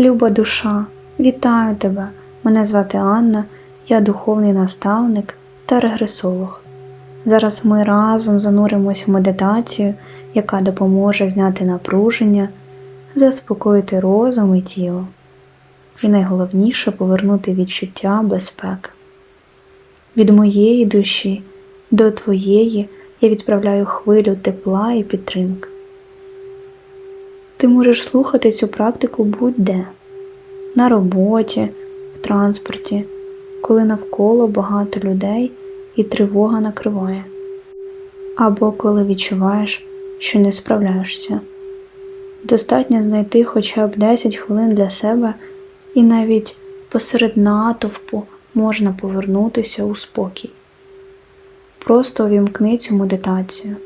Люба душа, вітаю тебе! Мене звати Анна, я духовний наставник та регресолог. Зараз ми разом зануримось в медитацію, яка допоможе зняти напруження, заспокоїти розум і тіло. І найголовніше повернути відчуття безпеки. Від моєї душі до твоєї я відправляю хвилю тепла і підтримки. Ти можеш слухати цю практику будь-де на роботі, в транспорті, коли навколо багато людей і тривога накриває, або коли відчуваєш, що не справляєшся. Достатньо знайти хоча б 10 хвилин для себе, і навіть посеред натовпу можна повернутися у спокій. Просто увімкни цю медитацію.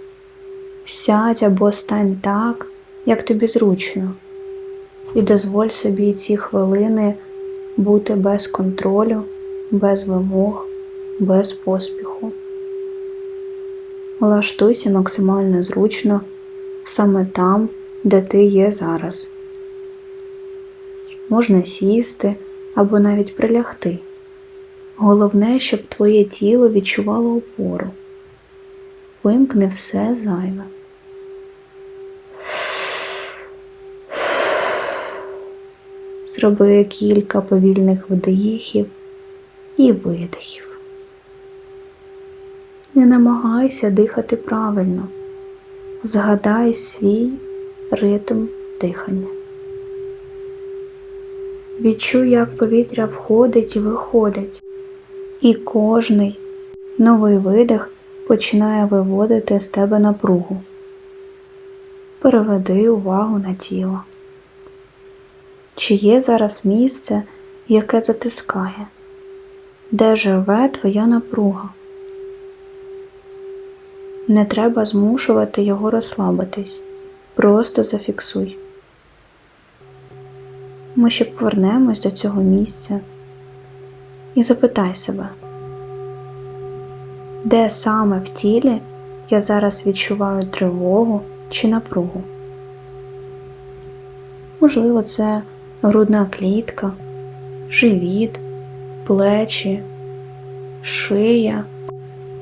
Сядь або стань так, як тобі зручно, і дозволь собі ці хвилини бути без контролю, без вимог, без поспіху. Влаштуйся максимально зручно саме там, де ти є зараз. Можна сісти або навіть прилягти. Головне, щоб твоє тіло відчувало опору. Вимкни все зайве. Зроби кілька повільних вдихів і видихів. Не намагайся дихати правильно. Згадай свій ритм дихання. Відчуй, як повітря входить і виходить, і кожний новий видих починає виводити з тебе напругу. Переведи увагу на тіло. Чи є зараз місце, яке затискає, де живе твоя напруга? Не треба змушувати його розслабитись, просто зафіксуй. Ми ще повернемось до цього місця і запитай себе, де саме в тілі я зараз відчуваю тривогу чи напругу? Можливо, це грудна клітка, живіт, плечі, шия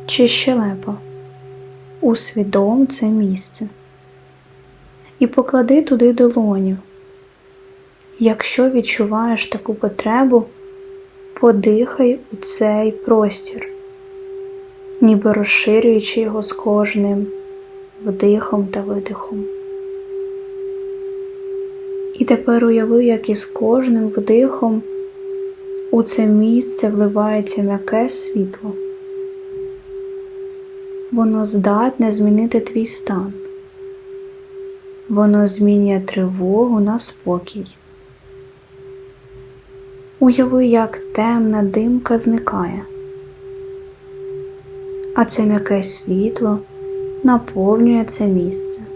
чи щелепа. Усвідом це місце і поклади туди долоню. Якщо відчуваєш таку потребу, подихай у цей простір, ніби розширюючи його з кожним вдихом та видихом. І тепер уяви, як із кожним вдихом у це місце вливається м'яке світло. Воно здатне змінити твій стан. Воно змінює тривогу на спокій. Уяви, як темна димка зникає, а це м'яке світло наповнює це місце.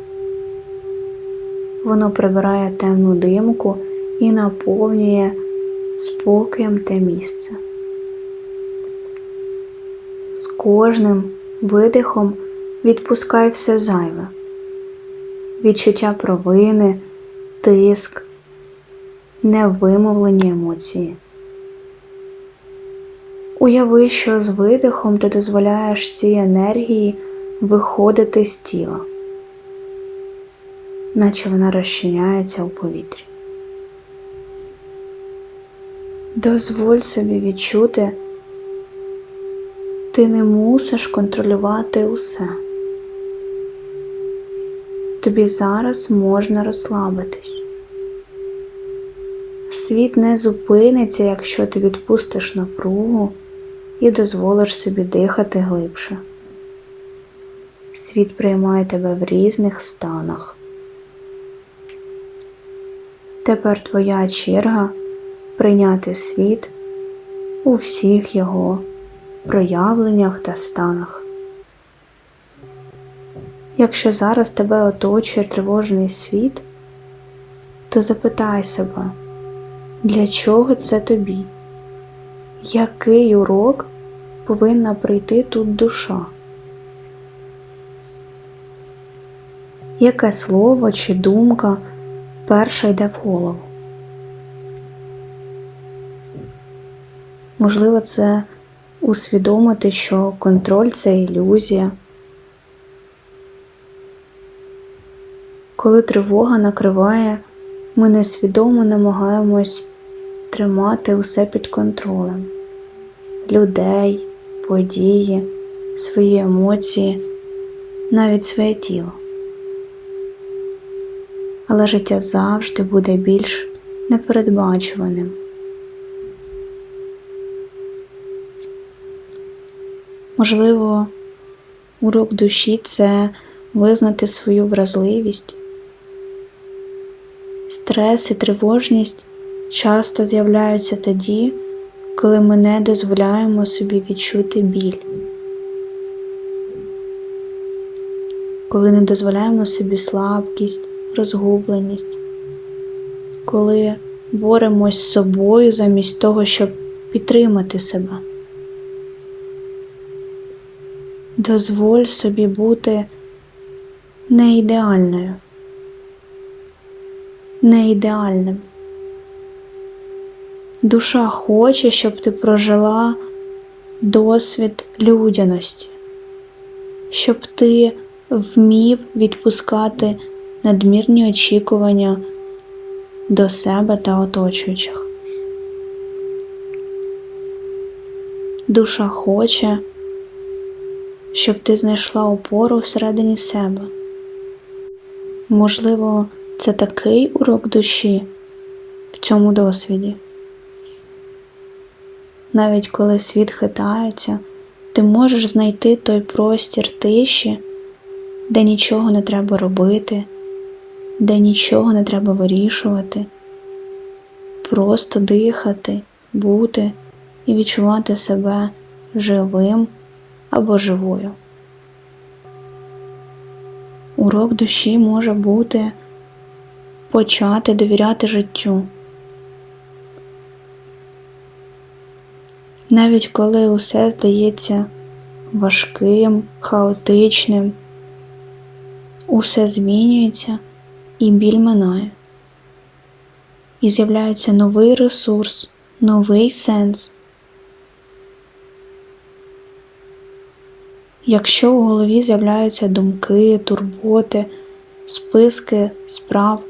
Воно прибирає темну димку і наповнює спокоєм те місце. З кожним видихом відпускай все зайве, відчуття провини, тиск, невимовлені емоції. Уяви, що з видихом ти дозволяєш цій енергії виходити з тіла, наче вона розчиняється у повітрі. Дозволь собі відчути, ти не мусиш контролювати усе. Тобі зараз можна розслабитись. Світ не зупиниться, якщо ти відпустиш напругу і дозволиш собі дихати глибше. Світ приймає тебе в різних станах. Тепер твоя черга прийняти світ у всіх його проявленнях та станах. Якщо зараз тебе оточує тривожний світ, то запитай себе, для чого це тобі? Який урок повинна прийти тут душа? Яке слово чи думка перша йде в голову. Можливо, це усвідомити, що контроль це ілюзія. Коли тривога накриває, ми несвідомо намагаємось тримати усе під контролем людей, події, свої емоції, навіть своє тіло. Але життя завжди буде більш непередбачуваним. Можливо, урок душі це визнати свою вразливість. Стрес і тривожність часто з'являються тоді, коли ми не дозволяємо собі відчути біль, коли не дозволяємо собі слабкість, розгубленість, коли боремось з собою замість того, щоб підтримати себе. Дозволь собі бути не ідеальною, не ідеальним. Душа хоче, щоб ти прожила досвід людяності, щоб ти вмів відпускати надмірні очікування до себе та оточуючих. Душа хоче, щоб ти знайшла опору всередині себе. Можливо, це такий урок душі в цьому досвіді. Навіть коли світ хитається, ти можеш знайти той простір тиші, де нічого не треба робити, де нічого не треба вирішувати, просто дихати, бути і відчувати себе живим або живою. Урок душі може бути почати довіряти життю. Навіть коли усе здається важким, хаотичним, усе змінюється і біль минає. І з'являється новий ресурс, новий сенс. Якщо у голові з'являються думки, турботи, списки справ,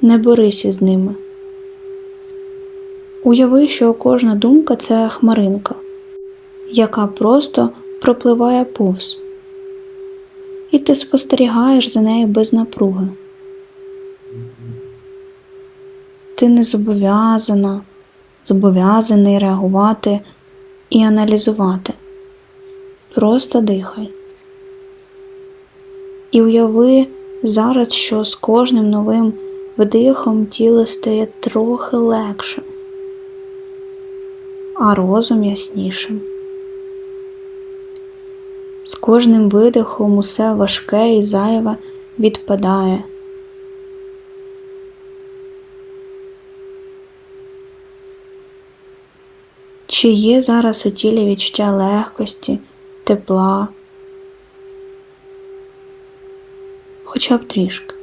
не борись із ними. Уяви, що кожна думка це хмаринка, яка просто пропливає повз, і ти спостерігаєш за нею без напруги. Ти не зобов'язана, зобов'язаний реагувати і аналізувати. Просто дихай. І уяви зараз, що з кожним новим вдихом тіло стає трохи легше а розум яснішим. З кожним видихом усе важке і зайве відпадає. Чи є зараз у тілі відчуття легкості, тепла, хоча б трішки.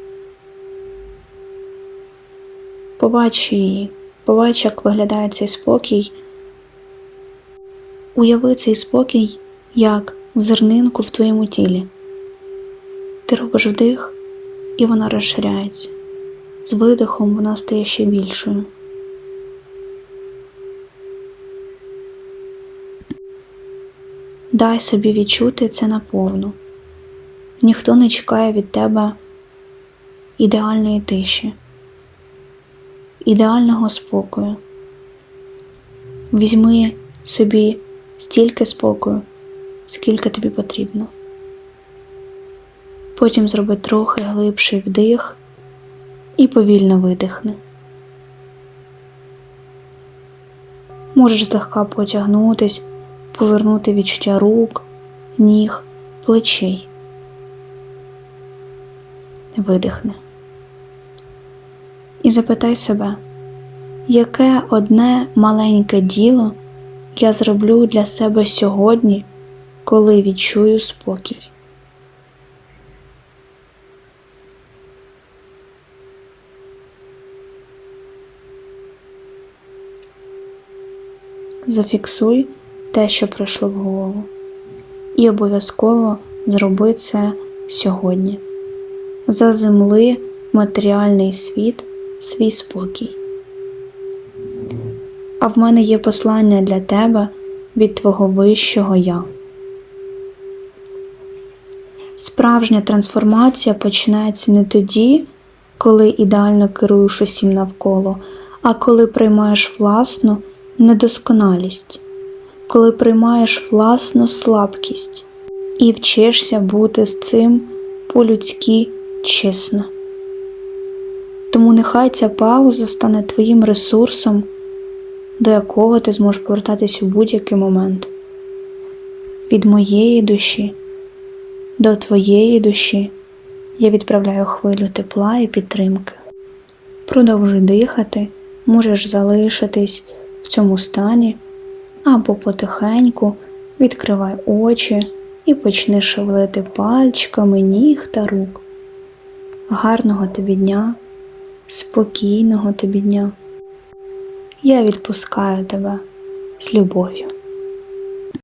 Побач її, побач, як виглядає цей спокій. Уяви цей спокій як зернинку в твоєму тілі. Ти робиш вдих, і вона розширяється. З видихом вона стає ще більшою. Дай собі відчути це наповну. Ніхто не чекає від тебе ідеальної тиші, ідеального спокою. Візьми собі стільки спокою, скільки тобі потрібно. Потім зроби трохи глибший вдих і повільно видихни. Можеш злегка потягнутись, повернути відчуття рук, ніг, плечей. Видихни. І запитай себе, яке одне маленьке діло я зроблю для себе сьогодні, коли відчую спокій. зафіксуй те, що прийшло в голову. І обов'язково зроби це сьогодні. Заземли в матеріальний світ свій спокій. А в мене є послання для тебе від твого вищого я. Справжня трансформація починається не тоді, коли ідеально керуєш усім навколо, а коли приймаєш власну недосконалість, коли приймаєш власну слабкість і вчишся бути з цим по-людськи чесно. Тому нехай ця пауза стане твоїм ресурсом, до якого ти зможеш повертатись у будь-який момент. Від моєї душі до твоєї душі я відправляю хвилю тепла і підтримки. Продовжуй дихати, можеш залишитись в цьому стані або потихеньку відкривай очі і почни шевелити пальчиками ніг та рук. Гарного тобі дня, спокійного тобі дня. Я відпускаю тебе з любов'ю.